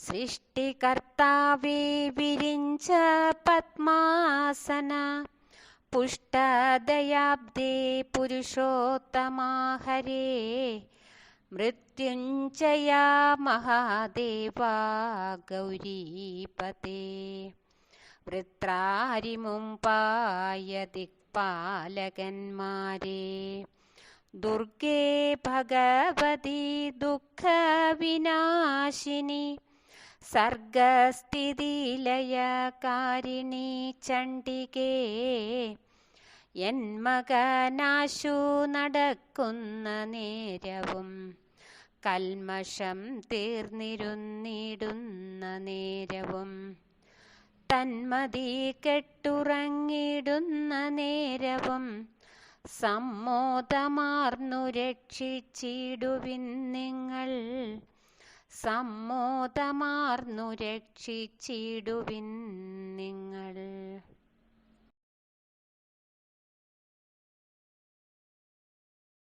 സൃഷ്ടികർത്താവേ വിരിഞ്ച പത്മാസന പുഷ്ടദയാബ്ദേ പുരുഷോത്തമാഹരേ മൃത്യുഞ്ജയ മഹാദേവ ഗൗരീപതേ വൃത്രാരിമുമ്പായ ദിക്പാലകന്മാരെ ദുർഗേ ഭഗവതി ദുഃഖവിനാശിനി സർഗസ്ഥിതിലയകാരിണി ചണ്ഡികേ എൻ മകനാശു നടക്കുന്ന നേരവും കൽമഷം തീർന്നിരുന്നിടുന്ന നേരവും തന്മതി കെട്ടുറങ്ങിടുന്ന നേരവും സമ്മോദമാർന്നു രക്ഷിച്ചിടുവിൻ നിങ്ങൾ. സമ്മോദമാർന്നു രക്ഷിച്ചിടുവിൻ നിങ്ങൾ